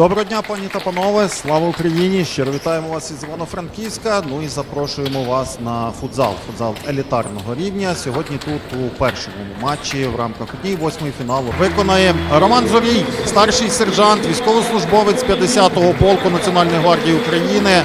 Доброго дня, пані та панове! Слава Україні! Щиро вітаємо вас із Івано-Франківська. Ну і запрошуємо вас на футзал. Футзал елітарного рівня. Сьогодні тут у першому матчі в рамках однієї восьмої фіналу виконає Роман Зорій, старший сержант, військовослужбовець 50-го полку Національної гвардії України.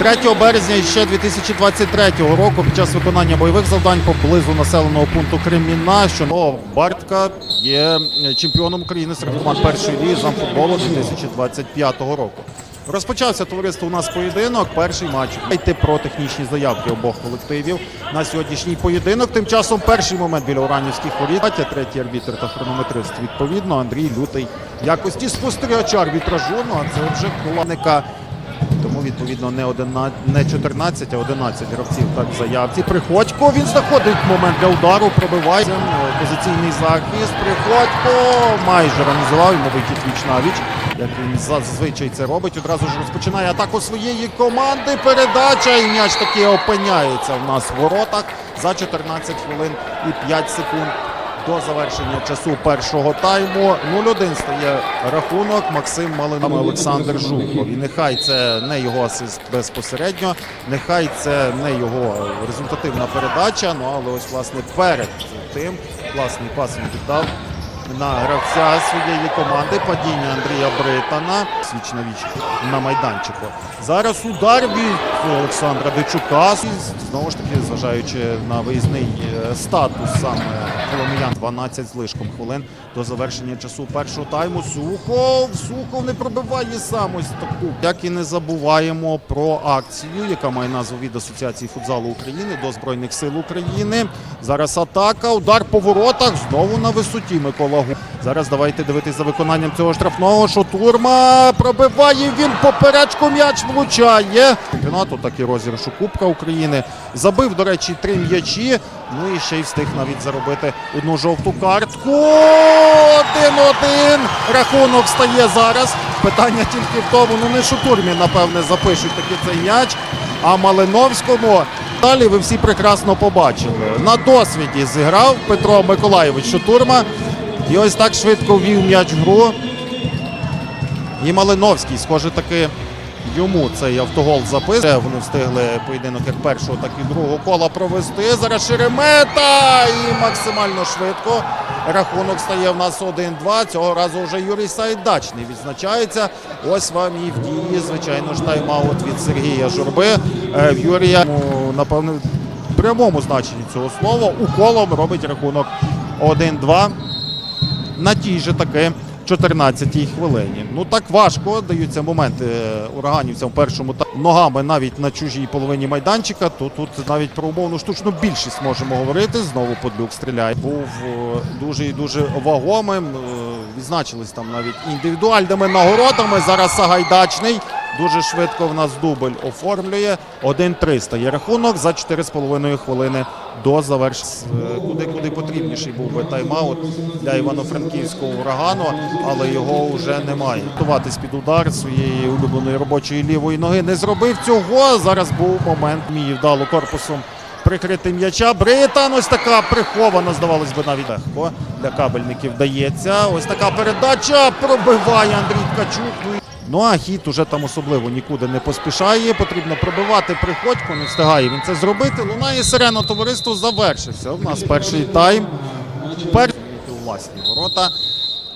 3 березня ще 2023 року під час виконання бойових завдань поблизу населеного пункту Креміна, що Бартка є чемпіоном України серед команд першої ліги футболу 2025 року. Розпочався товариство у нас поєдинок. Перший матч. Йти про технічні заявки обох колективів на сьогоднішній поєдинок. Тим часом перший момент біля Уранівських воріт, третій арбітр та хронометрист. Відповідно, Андрій Лютий якості спостерігача арбітражу. Ну а це вже колоника відповідно, не, 11, не 14, а 11 гравців так в заявці. Приходько, він знаходить момент для удару, пробиває. Е, Позиційний захист. Приходько майже організував йому вихід віч на віч. Як він зазвичай це робить. Одразу ж розпочинає атаку своєї команди. Передача і м'яч таки опиняється в нас в воротах за 14 хвилин і 5 секунд до завершення часу першого тайму 0-1 стає рахунок Максим Малинов Олександр Жуков. І нехай це не його асист безпосередньо, нехай це не його результативна передача. Ну але ось власне перед тим класний пас він віддав на гравця своєї команди. Падіння Андрія Британа. Свіч на віч на майданчику. Зараз удар від Олександра Дичука. Знову ж таки, зважаючи на виїзний е, статус саме Коломиян 12 з лишком хвилин до завершення часу першого тайму. Сухов, Сухов не пробиває сам ось таку. Як і не забуваємо про акцію, яка має назву від Асоціації футзалу України до Збройних сил України. Зараз атака, удар по воротах. Знову на висоті Микола Гу. Зараз давайте дивитися за виконанням цього штрафного. Шотурма пробиває він поперечку м'яч влучає. Чемпіонату так і розіграшу Кубка України. Забив, до речі, три м'ячі. Ну і ще й встиг навіть заробити одну жовту картку. Один-один. Рахунок стає зараз. Питання тільки в тому, ну не Шутурмі, напевне, запишуть таки цей м'яч. А Малиновському далі ви всі прекрасно побачили. На досвіді зіграв Петро Миколаєвич Шутурма. І ось так швидко ввів м'яч в гру. І Малиновський, схоже, таки йому цей автогол записує. Вони встигли поєдинок як першого, так і другого кола провести. Зараз Шеремета і максимально швидко. Рахунок стає в нас 1-2. Цього разу вже Юрій Сайдачний відзначається. Ось вам і в дії, звичайно ж, тайм-аут від Сергія Журби. Е, Юрія, напевно, в прямому значенні цього слова уколом робить рахунок 1-2 на тій же таки 14-й хвилині. Ну так важко даються моменти е, ураганівцям в першому та ногами навіть на чужій половині майданчика. То тут навіть про умовну штучну більшість можемо говорити. Знову подлюк стріляє. Був е, дуже і дуже вагомим. Е, Відзначились там навіть індивідуальними нагородами. Зараз Сагайдачний. Дуже швидко в нас дубль оформлює. 1-3 стає рахунок за 4,5 хвилини до завершення. Куди куди потрібніший був би тайм-аут для івано-франківського урагану, але його вже немає. Готуватись під удар своєї улюбленої робочої лівої ноги не зробив цього. Зараз був момент мій вдало корпусом. Прикрити м'яча. Британ ось така прихована, здавалось би, навіть легко. Для кабельників вдається. Ось така передача пробиває Андрій Ткачук. Ну, а хід уже там особливо нікуди не поспішає. Потрібно пробивати приходько, не встигає він це зробити. Лунає сирена, товариство завершився. У нас перший тайм. Перший власні ворота.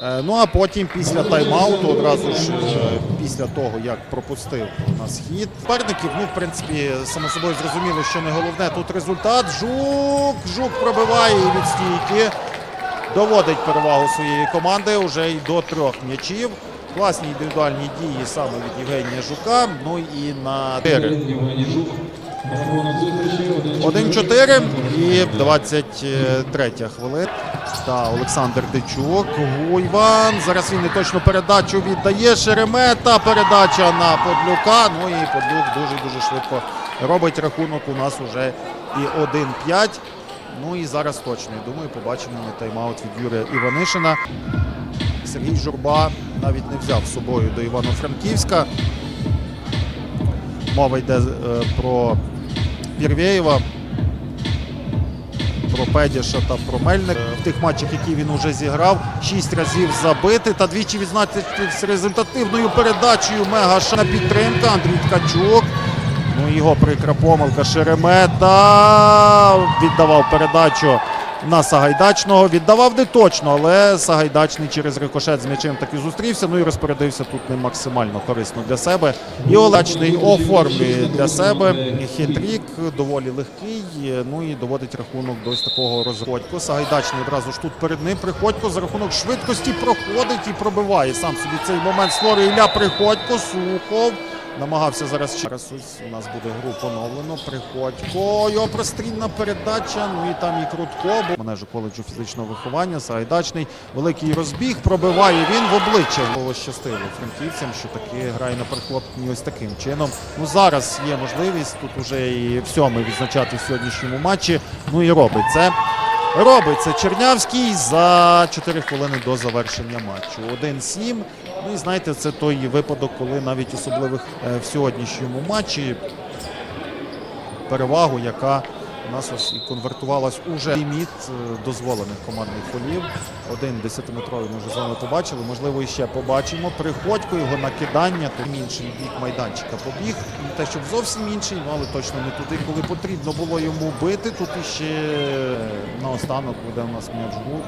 Е, Ну а потім після тайм-ауту, одразу ж е, після того, як пропустив у нас хід суперників, ну в принципі, само собою зрозуміло, що не головне тут результат. Жук, жук пробиває і від стійки. Доводить перевагу своєї команди вже й до трьох м'ячів. Класні індивідуальні дії саме від Євгенія Жука. Ну і на 4. Євгеній Жук. Рахунок зустрічі 1-4 і 23 хвилина. Та Олександр Дичук. Гуйван. Зараз він не точно передачу віддає. Шеремета. Передача на Подлюка. Ну і Подлюк дуже-дуже швидко робить рахунок. У нас уже і 1-5. Ну і зараз точно, я думаю, побачимо тайм-аут від Юрія Іванишина. Сергій Журба навіть не взяв з собою до Івано-Франківська. Мова йде е, про Пірвєєва, про Педіша та про Мельник. В тих матчах, які він уже зіграв, шість разів забити та двічі відзначитись результативною передачею Мегаша підтримка Андрій Ткачук. Ну його прикра помилка Шеремета віддавав передачу на Сагайдачного. Віддавав не точно, але Сагайдачний через рикошет з м'ячем таки зустрівся. Ну і розпорядився тут не максимально корисно для себе. І Олечний оформлює для себе хитрік, доволі легкий. Ну і доводить рахунок до ось такого розходько. Сагайдачний одразу ж тут перед ним. Приходько за рахунок швидкості проходить і пробиває. Сам собі цей момент створює Ілля Приходько. Сухов. Намагався зараз ще ось у нас буде гру поновлено. Приходько. Його прострільна передача. Ну і там і Крутко. Бо Манежу коледжу фізичного виховання. Сагайдачний. Великий розбіг. Пробиває він в обличчя. Було щастило франківцям, що таки грає на перехопні ось таким чином. Ну зараз є можливість тут уже і в сьомий відзначати в сьогоднішньому матчі. Ну і робить це. Робить це Чернявський за 4 хвилини до завершення матчу. 1-7. Ну і знаєте, це той випадок, коли навіть особливих е, в сьогоднішньому матчі перевагу, яка у нас ось і конвертувалась уже ліміт е, дозволених командних фолів. Один 10-метровий ми вже з вами побачили. Можливо, і ще побачимо. Приходько його накидання, то інший бік майданчика побіг. Не те, щоб зовсім інший, ну але точно не туди, коли потрібно було йому бити. Тут іще наостанок веде у нас м'яч гул.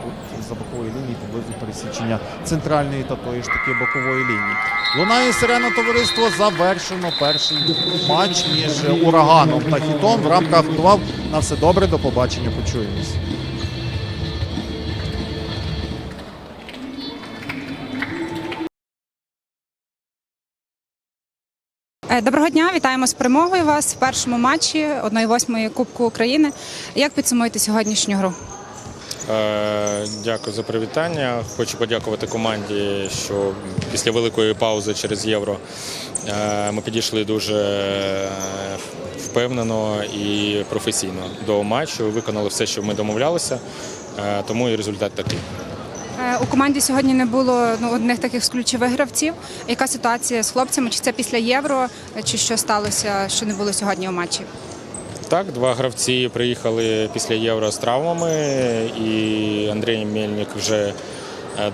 За бокової лінії поблизу пересічення центральної та тої ж таки бокової лінії. Лунає сирена товариство. Завершено перший матч між ураганом та хітом. В рамках на все добре. До побачення. Почуємось. Е, Доброго дня, вітаємо з перемогою вас в першому матчі 1-8 Кубку України. Як підсумуєте сьогоднішню гру? Е, Дякую за привітання. Хочу подякувати команді, що після великої паузи через євро е, ми підійшли дуже впевнено і професійно до матчу. Виконали все, що ми домовлялися, е, тому і результат такий. Е, У команді сьогодні не було ну, одних таких з ключових гравців. Яка ситуація з хлопцями? Чи це після євро, е, чи що сталося, що не було сьогодні у матчі? Так, два гравці приїхали після євро з травмами, і Андрій Мельник вже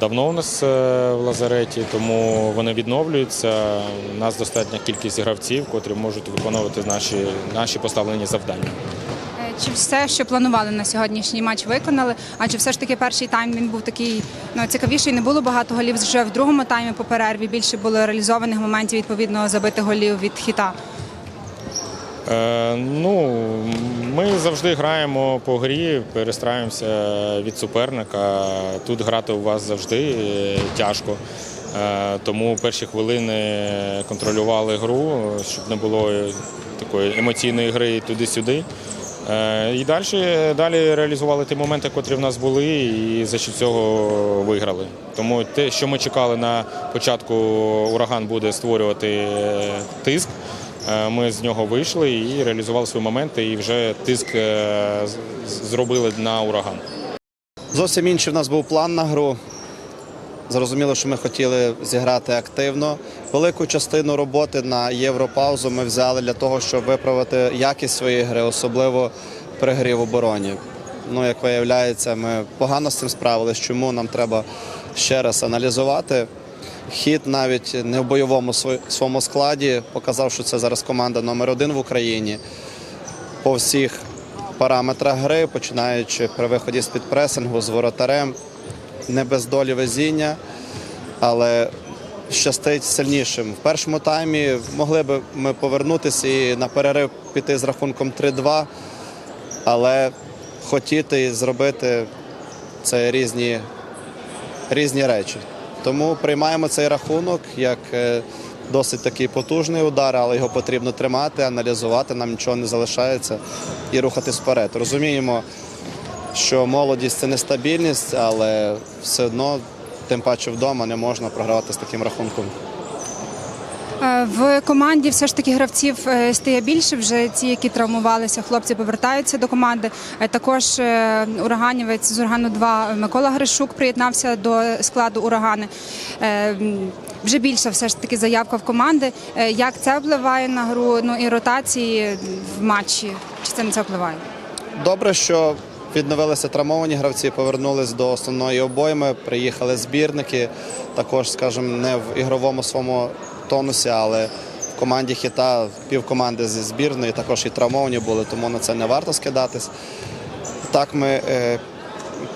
давно у нас е, в лазареті, тому вони відновлюються. У нас достатня кількість гравців, котрі можуть виконувати наші, наші поставлені завдання. Е, Чи все, що планували на сьогоднішній матч, виконали? Адже все ж таки перший тайм він був такий ну, цікавіший. Не було багато голів вже в другому таймі по перерві. Більше було реалізованих моментів відповідно забити голів від хіта. Е, ну, ми завжди граємо по грі, перестраюємося від суперника. Тут грати у вас завжди е, тяжко. Е, тому перші хвилини контролювали гру, щоб не було такої емоційної гри туди-сюди. І далі, далі реалізували ті моменти, котрі в нас були, і за що цього виграли. Тому те, що ми чекали на початку, ураган буде створювати тиск. Е, Ми з нього вийшли і реалізували свої моменти, і вже тиск е, зробили на ураган. Зовсім інший в нас був план на гру. Зрозуміло, що ми хотіли зіграти активно. Велику частину роботи на європаузу ми взяли для того, щоб виправити якість своєї гри, особливо при грі в обороні. Ну, як виявляється, ми погано з цим справились. Чому нам треба ще раз аналізувати? Хід навіть не в бойовому своєму складі показав, що це зараз команда номер один в Україні по всіх параметрах гри, починаючи при виході з підпресингу, з воротарем, не без долі везіння, але щастить сильнішим. В першому таймі могли б ми повернутися і на перерив піти з рахунком 3-2, але хотіти і зробити це різні, різні речі. Тому приймаємо цей рахунок як е, досить такий потужний удар, але його потрібно тримати, аналізувати, нам нічого не залишається і рухатись вперед. Розуміємо, що молодість це нестабільність, але все одно, тим паче вдома, не можна програвати з таким рахунком. Е, В команді все ж таки гравців е, стає більше. Вже ті, які травмувалися, хлопці повертаються до команди. Е, Також ураганівець з урагану 2 Микола Гришук приєднався до складу урагани. Вже більше все ж таки заявка в команди. Як це впливає на гру? Ну і ротації в матчі? Чи це не це впливає? Добре, що відновилися травмовані гравці, повернулись до основної обойми, приїхали збірники. Також, скажімо, не в ігровому своєму тонусі, але в команді хіта півкоманди зі збірної також і травмовані були, тому на це не варто скидатись. Так ми е,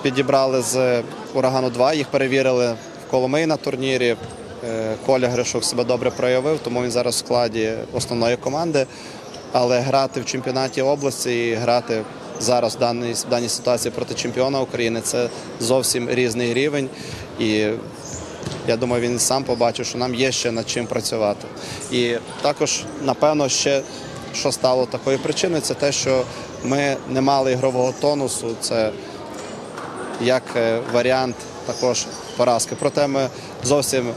підібрали з урагану 2, їх перевірили в Коломиї на турнірі. Е, Коля Гришук себе добре проявив, тому він зараз в складі основної команди. Але грати в чемпіонаті області і грати зараз в даній, в даній ситуації проти чемпіона України це зовсім різний рівень. І я думаю, він сам побачив, що нам є ще над чим працювати. І також, напевно, ще що стало такою причиною, це те, що ми не мали ігрового тонусу. Це як е, варіант також поразки. Проте ми зовсім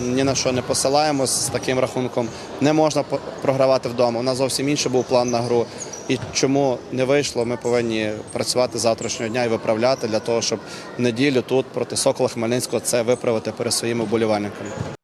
ні на що не посилаємось з таким рахунком. Не можна програвати вдома. У нас зовсім інший був план на гру. І чому не вийшло, ми повинні працювати завтрашнього дня і виправляти для того, щоб неділю тут проти Сокола Хмельницького це виправити перед своїми вболівальниками.